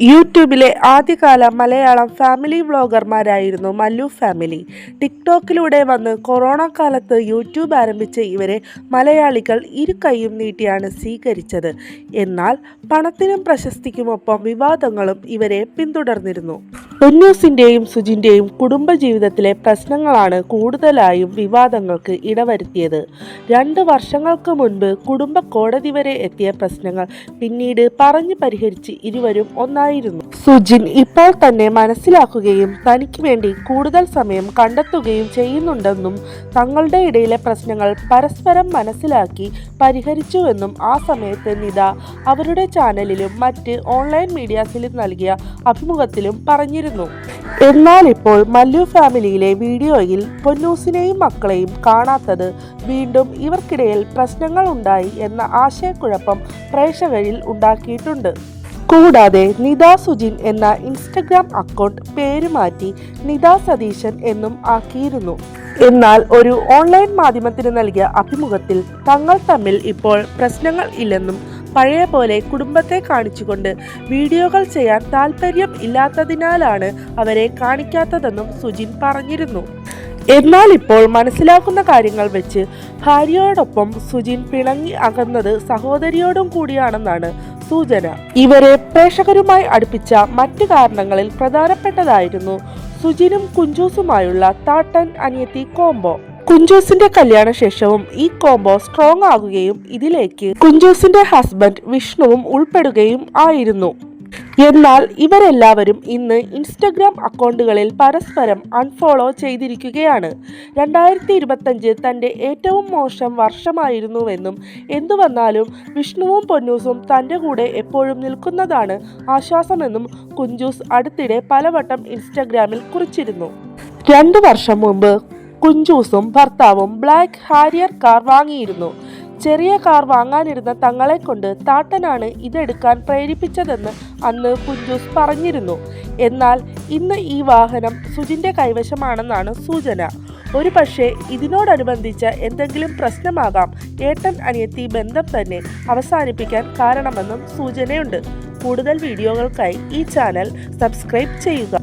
യൂട്യൂബിലെ ആദ്യകാല മലയാളം ഫാമിലി വ്ളോഗർമാരായിരുന്നു മല്ലു ഫാമിലി ടിക്ടോക്കിലൂടെ വന്ന് കൊറോണ കാലത്ത് യൂട്യൂബ് ആരംഭിച്ച ഇവരെ മലയാളികൾ ഇരു കൈയും നീട്ടിയാണ് സ്വീകരിച്ചത്. എന്നാൽ പണത്തിനും പ്രശസ്തിക്കുമൊപ്പം വിവാദങ്ങളും ഇവരെ പിന്തുടർന്നിരുന്നു. പൊന്നൂസിന്റെയും സുജിന്റെയും കുടുംബജീവിതത്തിലെ പ്രശ്നങ്ങളാണ് കൂടുതലായും വിവാദങ്ങൾക്ക് ഇടവരുത്തിയത്. രണ്ട് വർഷങ്ങൾക്ക് മുൻപ് കുടുംബ കോടതി വരെ എത്തിയ പ്രശ്നങ്ങൾ പിന്നീട് പറഞ്ഞു പരിഹരിച്ച് ഇരുവരും ഒന്നായിരുന്നു. സുജിൻ ഇപ്പോൾ തന്നെ മനസ്സിലാക്കുകയും തനിക്ക് വേണ്ടി കൂടുതൽ സമയം കണ്ടെത്തുകയും ചെയ്യുന്നുണ്ടെന്നും തങ്ങളുടെ ഇടയിലെ പ്രശ്നങ്ങൾ പരസ്പരം മനസ്സിലാക്കി പരിഹരിച്ചുവെന്നും ആ സമയത്ത് നിത അവരുടെ ചാനലിലും മറ്റ് ഓൺലൈൻ മീഡിയാസിലും നൽകിയ അഭിമുഖത്തിലും പറഞ്ഞിരുന്നു. എന്നാൽ ഇപ്പോൾ മല്ലു ഫാമിലിയിലെ വീഡിയോയിൽ പൊന്നൂസിനെയും മക്കളെയും കാണാത്തത് വീണ്ടും ഇവർക്കിടയിൽ പ്രശ്നങ്ങൾ ഉണ്ടായി എന്ന ആശയക്കുഴപ്പം പ്രേക്ഷകരിൽ ഉണ്ടാക്കിയിട്ടുണ്ട്. കൂടാതെ നിത സുജിൻ എന്ന ഇൻസ്റ്റഗ്രാം അക്കൗണ്ട് പേര് മാറ്റി നിത സതീശൻ എന്നും ആക്കിയിരുന്നു. എന്നാൽ ഒരു ഓൺലൈൻ മാധ്യമത്തിന് നൽകിയ അഭിമുഖത്തിൽ തങ്ങൾ തമ്മിൽ ഇപ്പോൾ പ്രശ്നങ്ങൾ ഇല്ലെന്നും പഴയ പോലെ കുടുംബത്തെ കാണിച്ചുകൊണ്ട് വീഡിയോകൾ ചെയ്യാൻ താല്പര്യം ഇല്ലാത്തതിനാലാണ് അവരെ കാണിക്കാത്തതെന്നും സുജിൻ പറഞ്ഞിരുന്നു. എന്നാൽ ഇപ്പോൾ മനസ്സിലാക്കുന്ന കാര്യങ്ങൾ വെച്ച് ഭാര്യയോടൊപ്പം സുജിൻ പിണങ്ങി അകന്നത് സഹോദരിയോടും കൂടിയാണെന്നാണ് സൂചന. ഇവരെ പ്രേക്ഷകരുമായി അടുപ്പിച്ച മറ്റു കാരണങ്ങളിൽ പ്രധാനപ്പെട്ടതായിരുന്നു സുജിനും കുഞ്ചൂസുമായുള്ള താട്ടൻ അനിയത്തി കോംബോ. കുഞ്ചൂസിന്റെ കല്യാണ ശേഷവും ഈ കോംബോ സ്ട്രോങ് ആകുകയും ഇതിലേക്ക് കുഞ്ചോസിന്റെ ഹസ്ബൻഡ് വിഷ്ണുവും ഉൾപ്പെടുകയും ആയിരുന്നു. എന്നാൽ ഇവരെല്ലാവരും ഇന്ന് ഇൻസ്റ്റഗ്രാം അക്കൗണ്ടുകളിൽ പരസ്പരം അൺഫോളോ ചെയ്തിരിക്കുകയാണ്. രണ്ടായിരത്തി ഇരുപത്തഞ്ച് തന്റെ ഏറ്റവും മോശം വർഷമായിരുന്നുവെന്നും എന്തു വന്നാലും വിഷ്ണുവും പൊന്നൂസും തന്റെ കൂടെ എപ്പോഴും നിൽക്കുന്നതാണ് ആശ്വാസമെന്നും കുഞ്ചൂസ് അടുത്തിടെ പലവട്ടം ഇൻസ്റ്റഗ്രാമിൽ കുറിച്ചിരുന്നു. രണ്ടു വർഷം മുമ്പ് കുഞ്ചൂസും ഭർത്താവും ബ്ലാക്ക് ഹാരിയർ കാർ വാങ്ങിയിരുന്നു. ചെറിയ കാർ വാങ്ങാനിരുന്ന തങ്ങളെ കൊണ്ട് താട്ടനാണ് ഇതെടുക്കാൻ പ്രേരിപ്പിച്ചതെന്ന് അന്ന് കുഞ്ചൂസ് പറഞ്ഞിരുന്നു. എന്നാൽ ഇന്ന് ഈ വാഹനം സുജിന്റെ കൈവശമാണെന്നാണ് സൂചന. ഒരു പക്ഷേ ഇതിനോടനുബന്ധിച്ച എന്തെങ്കിലും പ്രശ്നമാകാം. ഏട്ടൻ അനിയത്തി ബന്ധം തന്നെ അവസാനിപ്പിക്കാൻ കാരണമെന്നും സൂചനയുണ്ട്. കൂടുതൽ വീഡിയോകൾക്കായി ഈ ചാനൽ സബ്സ്ക്രൈബ് ചെയ്യുക.